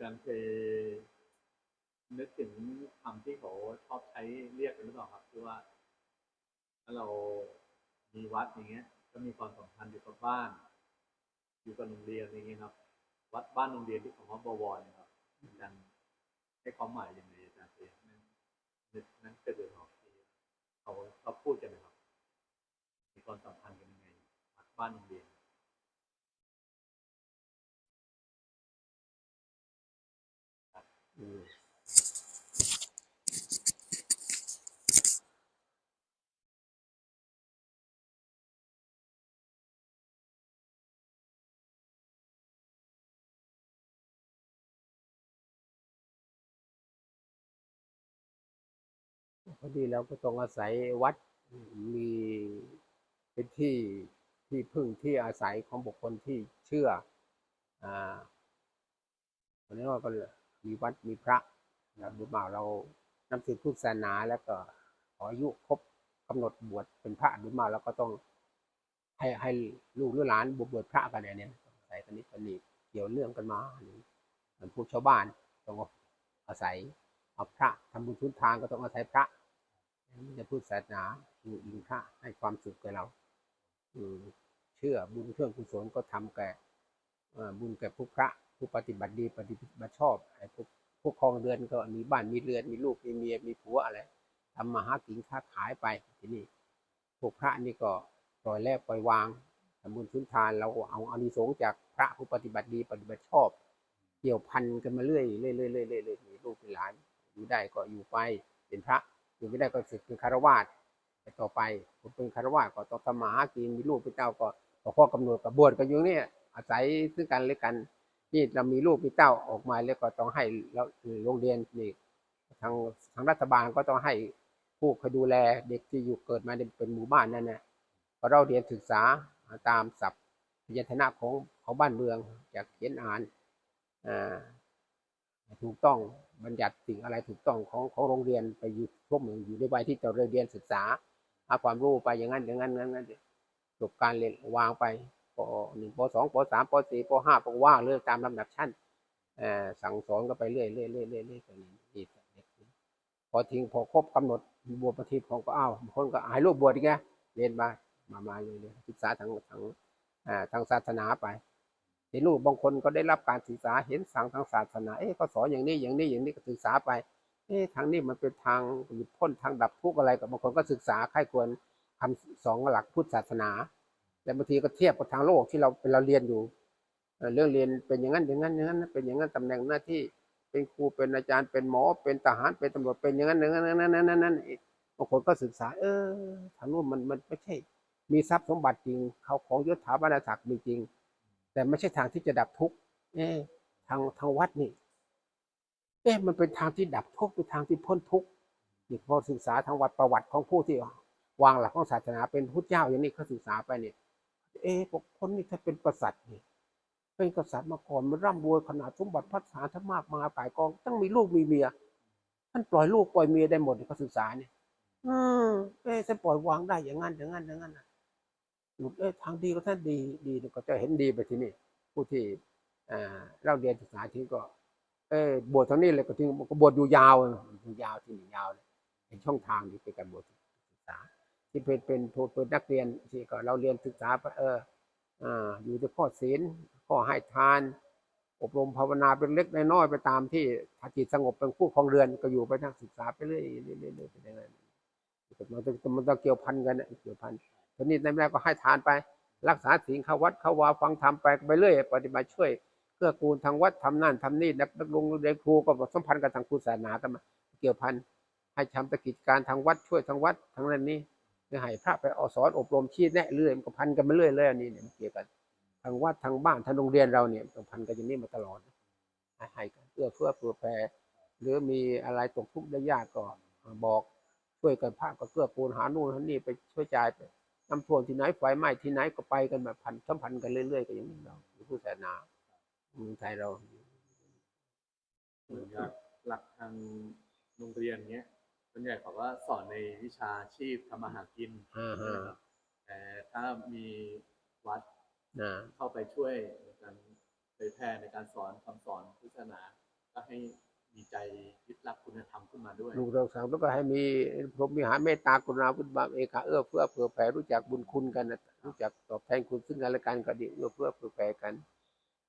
จารย์เคยนึกถึงคำที่เขาชอบใช้เรียกกันหรือเปล่าครับที่ว่า ถ้าเรามีวัดอย่างเงี้ย ก็มีความสัมพันธ์อยู่กับบ้าน อยู่กับโรงเรียนอย่างเงี้ยครับ วัดบ้านโรงเรียนที่ของว่าบวรเนี่ยครับอาจารย์ให้ความหมายอย่างไรอาจารย์เคยนั่นนึกนั่นเกิดเลยครับที่เขาเขาพูดกันนะครับ มีความสัมพันธ์กันยังไงวัดบ้านโรงเรียน พอดีเราก็ต้องอาศัยวัดมีเป็นที่ที่พึ่งที่อาศัยของบุคคลที่เชื่ออ่าวันนี้เราก็มีวัดมีพระนะบุญบ่าเรานับถือพุทธศาสนาแล้วก็ขออายุครบกำหนดบวชเป็นพระบุญบ่าวเราก็ต้องให้ให้ลูกหรือหลานบวชบวชพระกันเนี่ยเนี่ยอาศัยกันนี้กันนี้เกี่ยวเรื่องกันมาเหมือนพวกชาวบ้านต้องอาศัยเอาพระทำบุญทุนทานก็ต้องอาศัยพระ นี่จะพุทธศาสนาอยู่อิงพระให้ความสุขแก่เราเชื่อบุญเครื่องกุศลก็ทำแก่บุญแก่ผู้พระผู้ปฏิบัติดีปฏิบัติชอบไอ้พวกผู้ครองเรือนก็มีบ้านมีเรือนมีลูกมีเมียมีผัวอะไรทำมาหากินค้าขายไปที่นี่พวกพระนี่ก็ปล่อยแลกปล่อยวางทำบุญทุนทานเราเอาอานิสงส์จากพระผู้ปฏิบัติดีปฏิบัติชอบ เกี่ยวพันกันมาเรื่อยเรื่อยเรื่อยเรื่อยเรื่อยเรื่อยมีลูกมีหลานอยู่ได้ก็อยู่ไปเป็นพระ อยู่ไม่ได้ก็สึกเป็นคารวาสไปต่อไปผมเป็นคารวะก็ต้องทำมาหากินมีลูกเป็นเต้าก็ก็ข้อกำหนดกับบวชกันอยู่เนี่ยอาศัยซึ่งกันและกันนี่เรามีลูกมีเต้าออกมาแล้วก็ต้องให้เราโรงเรียนนี่ทางทางรัฐบาลก็ต้องให้ผู้คอยดูแลเด็กที่อยู่เกิดมาในเป็นหมู่บ้านนั่นนะก็เราเรียนศึกษาตามศัพท์พยัญชนะของของบ้านเมืองจากเขียนอ่านอ่าถูกต้อง บัญญัติสิ่งอะไรถูกต้องของของโรงเรียนไปอยู่พวกมึงอยู่ในวัยที่จะเรียนศึกษาหาความรู้ไปอย่างนั้นอย่างนั้นอย่างนั้นจบการเรียนวางไปปหนึ่งปสองปสามปสี่ปห้าปว่าเรื่อยตามลำดับชั้นสั่งสอนก็ไปเรื่อยเรื่อยเรื่อยเรื่อยเรื่อยไปนี่เด็กพอทิ้งพอครบกำหนดบวชประทีปของก็อ้าวบางคนก็ให้ลูกบวชอีกไงเรียนมามามาเลยเลยศึกษาทางทางทางศาสนาไป เห็นลูกบางคนก็ได้รับการศึกษาเห็นสั่งทางศาสนาเอ๊ะก็สอนอย่างนี้อย่างนี้อย่างนี้ก็ศึกษาไปเอ๊ะทางนี้มันเป็นทางหลุดพ้นทางดับทุกข์อะไรกับบางคนก็ศึกษาใครควรคำสองหลักพุทธศาสนาแต่บางทีก็เทียบกับทางโลกที่เราเป็นเราเรียนอยู่เรื่องเรียนเป็นอย่างนั้นอย่างนั้นอย่างนั้น เป็นอย่างนั้นตำแหน่งหน้าที่เป็นครูเป็นอาจารย์เป็นหมอ เป็นทหารเป็นตำรวจเป็นอย่างนั้นอย่างนั้นอย่างนั้นอย่างนั้นนั้นบางคนก็ศึกษา เออทางโน้นมันมันไม่ใช่ มีทรัพย์สมบัติจริงเขาของยศถาบรรดาศักดิ์มีจริง แต่ไม่ใช่ทางที่จะดับทุกข์เอ๊ะทางทางวัดนี่ เอ๊ะมันเป็นทางที่ดับทุกข์เป็นทางที่พ้นทุกข์นี่พอศึกษาทางวัดประวัติของผู้ที่วางหลักของศาสนาเป็นพุทธเจ้าอย่างนี้เขาศึกษาไปเนี่ยเอ๊ะพวกคนนี่ถ้าเป็นกษัตริย์นี่เป็นกษัตริย์มาก่อนมันร่ำรวยขนาดสมบัติพัฒนาทั้งมากมายกายกองต้องมีลูกมีเมียท่านปล่อยลูกปล่อยเมียได้หมดเขาศึกษาเนี่ยอืมเอ๊ะท่านปล่อยวางได้อย่างนั้นอย่างนั้นอย่างนั้นนะ หลุดเอ้ยทางดีก็ท่านดีดีก็จะเห็นดีไปที่นี่ผู้ที่อ่าเราเรียนศึกษาที่ก็ เออบวชเท่านี้เลยก็ทิ้งก็บวชอยู่ยาวอยู่ยาวที่นี่ยาวเลยเป็นช่องทางที่เป็นการบวชศึกษา ที่เป็นเป็นผู้เป็นนักเรียนที่ก็เราเรียนศึกษาเอออ่าอยู่ที่ข้อศีลข้อให้ทาน อบรมภาวนาเป็นเล็กน้อยไปตามที่ถ้าจิตสงบเป็นผู้ครองเรือนก็อยู่ไปทางศึกษาไปเรื่อยๆเรื่อยๆเรื่อยๆไปอย่างนั้นมันต้องมันต้องเกี่ยวพันกันนะเกี่ยวพัน ทีนี้ในแรกก็ให้ทานไป รักษาศีลเข้าวัดเข้าวาฟังธรรมไปไปเรื่อยปฏิบัติช่วยเพื่อกูลทางวัดทำนั่นทำนี่นักนักลงเรียนครูก็สัมพันธ์กับทางครูศาสนากันมาเกี่ยวพันให้ทำตกิจการทางวัดช่วยทางวัดทางนั้นนี้เพื่อให้พระไปอสอนอบรมชี้แนะเรื่อยมันก็พันกันมาเรื่อยเลยอันนี้เนี่ยมันเกี่ยวกันทางวัดทางบ้านทางโรงเรียนเราเนี่ยต้องพันกันอย่างนี้มาตลอดให้ให้กันเอื้อเฟื้อเผื่อแผ่หรือมีอะไรตกทุกข์ได้ยากก็บอกช่วยกันพระก็เกื้อกูลหานู่นหานี่ไปช่วยจ่ายไป น้ำท่วมที่ไหนไฟไหม้ที่ไหนก็ไปกันแบบพันสัมพันธ์กันเรื่อยๆก็อย่างนี้เราอยู่ผู้ศาสนาเมืองไทยเราเหมือนกับหลักทางโรงเรียนเนี้ยส่วนใหญ่เขาก็สอนในวิชาชีพทำมาหากินอ่าฮะนะครับแต่ถ้ามีวัดนะเข้าไปช่วยในการเผยแพร่ในการสอนคำสอนพุทธศาสนาก็ให้มีใจ ยึดรักคุณธรรมขึ้นมาด้วยลูกเราสั่งแล้วก็ให้มีพรหมวิหารเมตตากรุณาบุญบาปเอกาเอื้อเฟื้อเผื่อแผ่รู้จักบุญคุณกันนะรู้จักตอบแทนคุณซึ่งกันและกันก็ดีเอื้อเฟื้อเผื่อแผ่กัน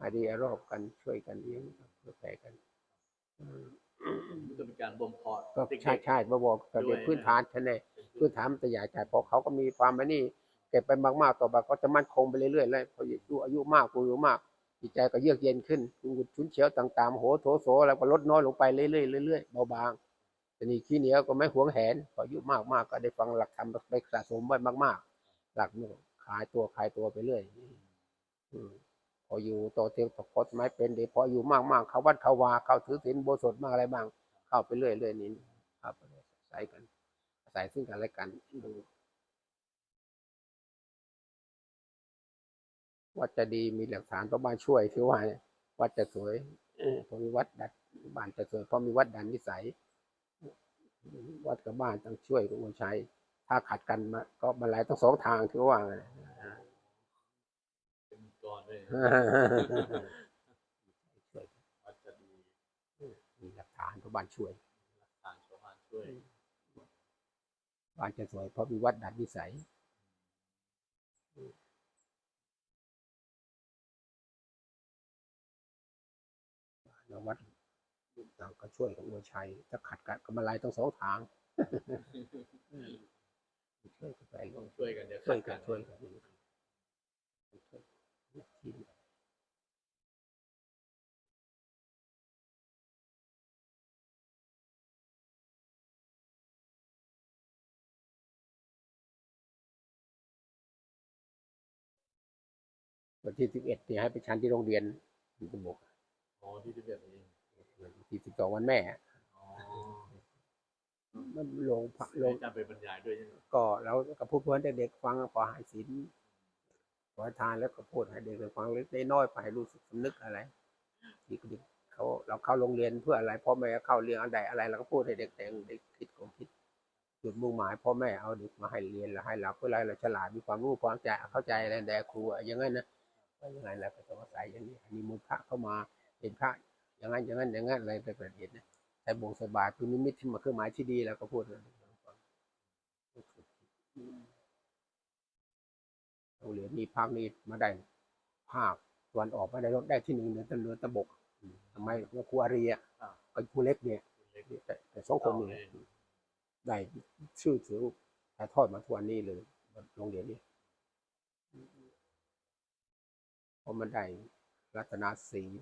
อาดีอารอบกันช่วยกันเลี้ยงเผื่อแผ่กันอืมมันจะเป็นการบ่มเพาะก็เด็กๆใช่ใช่มาบอกกับเด็กด้วยพื้นฐานท่านเองพื้นฐานมันจะใหญ่ใจพอเขาก็มีความอันนี้เก็บไปมากๆต่อไปเขาจะมั่นคงไปเรื่อยๆเลยพออายุอายุมากกูอายุมาก จิตใจก็เยือกเย็นขึ้นกุงุดชุนเฉียวต่าง ๆ โหโถโสแล้วก็ลดน้อยลงไปเรื่อยๆเรื่อยๆเบาบางแต่นี่ขี้เหนียวก็ไม่หวงแหนพออายุมากๆก็ได้ฟังหลักธรรมไปสะสมไว้มาก ๆ หลักนี่ขายตัวขายตัวไปเรื่อยอพออยู่ต่อเทียงต่อพอสมัยเป็นเด็กพออยู่มากๆเขาวัดเขาวาเขาถือศีลโบสถมากอะไรบ้าง เข้าไปเรื่อยเรื่อยๆนี่ครับใส่กันใส่ซึ่งกันและกันดู วัดจะดีมีหลักฐานเพราะบ้านช่วยที่ว่าเนี่ยวัดจะสวยเออเพราะมีวัดดัดบ้านจะสวยเพราะมีวัดดันนิสัย วัดกับบ้านต้องช่วยกันคนใช้ถ้าขัดกันมาก็มันไหลต้องสองทางที่ว่าไงเป็นก่อนเลยช่วยวัดจะดีมีหลักฐานเพราะบ้านช่วยทางชาวบ้านช่วยบ้านจะสวยเพราะมีวัดดัดนิสัย ต่างก็ช่วยกันอวยชัยถ้าขัดกันก็มาไล่ต้องสองทางช่วยกันไปต้องช่วยกันเดี๋ยวช่วยขักันดช่วยกันทีมวันที่สิบเอ็ดเนี่ยให้ไปชันที่โรงเรียนที่ตะบกอ๋อที่ที่แบบนี้ ที่สิบสองวันแม่อ๋อมันลงพระลให้งอาจารย์ไปบรรยายด้วยใช่ไหมก็แล้วก็พูดเพื่อนเด็กๆฟังขอหายศีลขอทานแล้วก็พูดให้เด็กๆฟังเล็กน้อยๆไปให้รู้สึกสำนึกอะไรที่เด็กเขาเราเข้าโรงเรียนเพื่ออะไรพ่อแม่เข้าเรียนอะไรอะไรเราก็พูดให้เด็กแต่งเด็กคิดของคิดจุดมุ่งหมายพ่อแม่เอาเด็กมาให้เรียนแล้วให้เราเพื่ออะไรเราฉลาดมีความรู้ความใจเข้าใจอะไรแต่ครูอะอย่างนั้นนะว่าอย่างไรเราก็ต้องอาศัยอย่างนี้มีมูลพระเข้ามาเห็นพระ อย่างนั้นอย่างนั้นอย่างนั้นอะไรไปเกิดเหตุนะใส่บงใส่บาตรเป็นนิมิตที่มาเครื่องหมายที่ดีแล้วก็พูดให้เรงเรียนนี้ภาคนี้มาได้ภาคตะวันออกมาได้รถได้ที่หนึ่งเหนือตะเนือตะบกทำไมเพระครูอารีอะกับครูเล็กเนี่ยแต่สองคนนี้ได้ชื่อเสียงถ่ายทอดมาทุกวันนี้เลยโรงเรียนนี้เพราะมันได้รัตนาศีล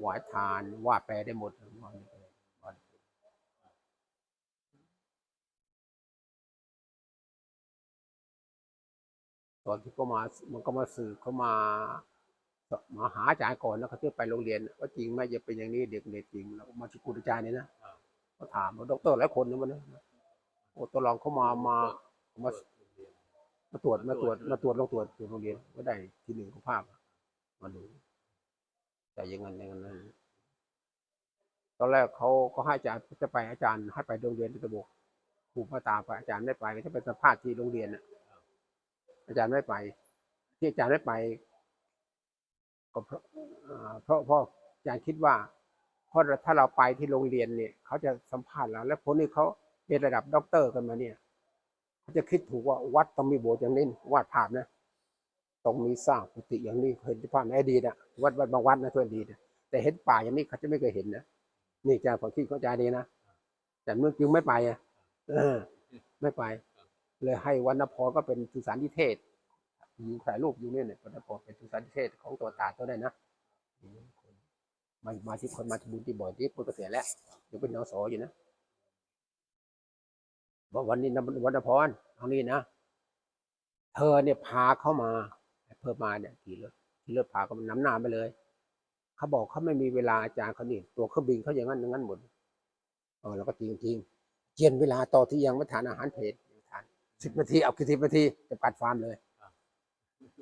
หวายทานว่าแปลได้หมดตอนที่เขามา มันก็มาสืบเขามามาหาอาจารย์ก่อนนะเขาที่ไปโรงเรียน ว่าจริงไหมจะเป็นอย่างนี้เด็กเด็กจริงแล้วมาที่คุณอาจารย์เนี่ยนะเขาถามว่าด็อกเตอร์หลายคนนะมันนะโอ้ตัวรองเขามามามามาตรวจมาตรวจมาตรวจลองตรวจอยู่โรงเรียนก็ได้ที่หนึ่งของภาพมาดู แต่อยังไงอย่างนั้นตอนแรกเขาก็ให้อาจารย์จะไปอาจารย์ให้ไปโรงเรียนที่ตะบกครูมาตาไปอาจารย์ไม่ไปก็จะไปสัมภาษณ์ที่โรงเรียนน่ะ อาจารย์ไม่ไป ที่อาจารย์ไม่ไปก็เพราะอ่าเพราะเพราะอาจารย์คิดว่าเพราะถ้าเราไปที่โรงเรียนเนี่ยเขาจะสัมภาษณ์เรา แล้วคนนี้เขาเรียนระดับด็อกเตอร์กันมาเนี่ยเขาจะคิดถูกว่าวัดต้องมีโบสถ์อย่างนี้วาดภาพนะ ต้องมีสร้างกุฏิอย่างนี้เห็นที่ภาพในอดีตอะวัดวัดบางวัดนะทั่วอดีตอะแต่เห็นป่าอย่างนี้เขาจะไม่เคยเห็นนะนี่อาจารย์ผมคิดเข้าใจดีนะแต่เมื่อจึงไม่ไปอะไม่ไป เลยให้วรรณพรก็เป็นสุสานนิเทศยิงถ่ายรูปอยู่เนี่ยเนี่ยวรรณพรเป็นสุสานนิเทศของตัวตาตัวได้นะมามาที่คนมาทำบุญที่บ่อยที่พูดเกษียณแล้วยังเป็นนสอยู่นะบอกวันนี้วรรณพรเอานี่นะเธอเนี่ยพาเข้ามา เพิ่มมาเนี่ยขี่รถขี่รถพาเขานนำหน้าไปเลยเขาบอกเขาไม่มีเวลาอาจารย์เขานี่ตัวเครื่องบินเขาอย่างนั้นอย่างนั้นหมดเออแล้วก็จริงจริงเจียนเวลาต่อที่ยังไม่ทานอาหารเพลทานสิบนาทีเอากี่สิบนาทีจะปัดฟาร์มเลย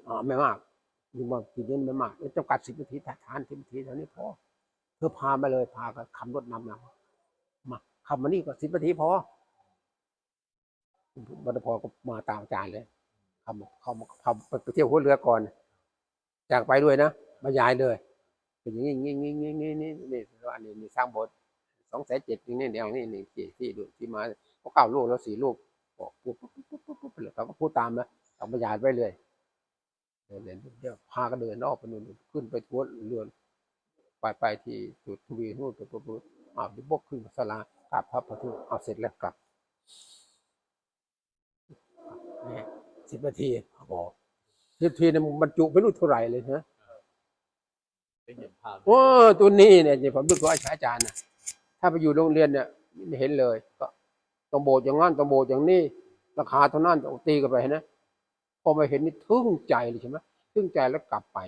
อ๋อไม่มากมีมากินเย็นไม่มากแล้วจำกัดสิบนาทีทานสิบนาทีเท่านี้พอเธอพามาเลยพาก็ขับรถนำมามาขับมานี่ก็สิบนาทีพอบรรพอก็มาตามอาจารย์เลย เขาเขาเขาไปเที่ยวหัวเรือก่อนจากไปด้วยนะบรรยายเลยเป็นอย่างนี้อย่นี่นี่นี้นี่นี่อันนี้นี่สร้างบสถ์สองแสนเจ็ดอย่นี้เดียวนี่นี่ที่ที่ดูที่มาเขาเก้าลูกแล้วสี่ลูกบอกปุ๊บปุ๊บปุ๊บปุ๊บปุ๊บเลยเขาก็พูดตามนะเอาประหยัดไว้เลยเดินเดินเดี๋ยวพาก็เดินออกไปนู่นขึ้นไปทวนเรือนไปไปที่จุดทวีนู่นปุ๊บปุ๊บปุ๊บอ้าวดิบกขึ้นศาสลากราบพระประตูเอาเสร็จแล้วกลับเนี่ย สิบนาทีเขาบอกสิบนาทีเนี่ยมันบรรจุไปรู้เท่าไหร่เลยนะได้เห็นภาพโอ้ตัวนี้เนี่ยที่ผมดูตัวอาจารย์นะถ้าไปอยู่โรงเรียนเนี่ยไม่เห็นเลย ก็ต้องโบสถ์อย่างนั้นต้องโบสถ์อย่างนี้ ราคาเท่านั้นต้องตีกันไปนะพอมาเห็นนี่ทึ่งใจเลยใช่ไหมทึ่งใจแล้วกลับไป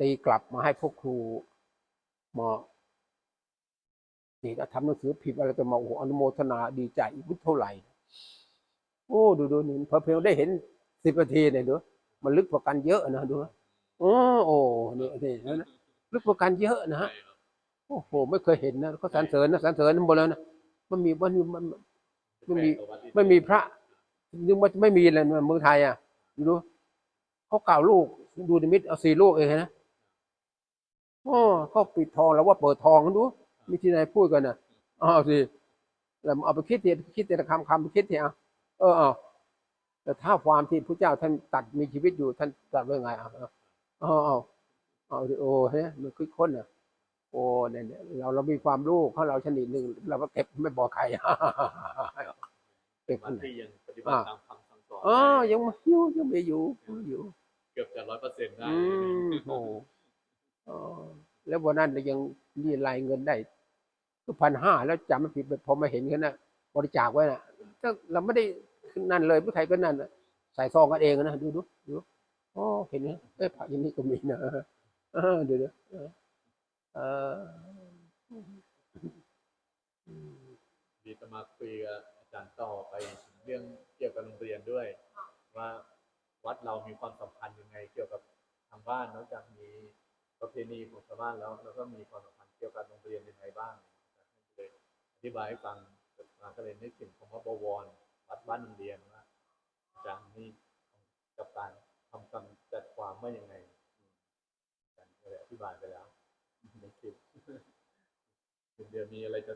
ตีกลับมาให้พวกครูมานี่ถ้าทำหนังสือพิมพ์อะไรจะมาโอ้โหอนุโมทนาดีใจอีกเท่าไหร่ โอ้ดูดูนี่พอเพียงได้เห็นสิบนาทีเนี่ยดูมันลึกกว่ากันเยอะนะดูโอ้โอ้นี่นี่นะลึกกว่ากันเยอะนะฮะโอ้โหไม่เคยเห็นนะเขาสรรเสริญนะสรรเสริญหมดแล้วนะมันมีมันมันไม่มีแปลกกว่าวัดที่ไม่มีพระนึกว่าไม่มีเลยเมืองไทยอะดูเขาเก่าลูกดูนิมิตเอาสี่ลูกเองนะโอ้เขาปิดทองแล้วว่าเปิดทองดูมีที่ไหนพูดกันนะอ้าวสิแล้วเอาไปคิดเถอะคิดแต่ละคำคำไปคิดเถอะ เอาเออเอาแต่ถ้าความที่พระเจ้าท่านตัดมีชีวิตอยู่ท่านตัดไว้ไงอะเอาเอาเอาเอาดิโอ้เฮ้ยมันคิดค้นอะโอ้เนี่ยเนี่ยเราเรามีความรู้ของเราชนิดหนึ่งเราก็เก็บไม่บอกใครเก็บวัอัดนไหนที่ยังปฏิบัติตามคำสั่งสอนอ๋อได้ยังไม่อยู่ยังไม่อยู่ยังไม่อยู่ เกือบจะร้อยเปอร์เซ็นต์ได้อืมโอ้อ๋อแล้ววันนั้นเรายังรีรายเงินได้ก็พันห้าแล้วจำไม่ผิดพอมาเห็นกันนะบริจาคไว้นะก็เราไม่ได้ นั่นเลยผู้ใครก็นั่นน่ะใส่ซองกันเองนะดูดูดูอ๋อเห็นไหมเอ้ยผักอย่างนี้ก็มีนะเดี๋ยวเดี๋ยวดีจะมาคุยกับอาจารย์ต่อไปเรื่องเกี่ยวกับโรงเรียนด้วย ว่าวัดเรามีความสำคัญยังไง เกี่ยวกับทางบ้านนอกจากมีประเพณีของชาวบ้านแล้วแล้วก็มีความสำคัญเกี่ยวกับโรงเรียนยังไงบ้างอธิบายให้ฟังมาก็เลยนึกถึงคำว่าบวร วัดบ้านโรงเรียนว่าอาจารย์นี่กับการทำคำจัดความว่ายังไงอาจารย์ก็เลยอธิบายไปแล้วในคลิปเดี๋ยวมีอะไรจะ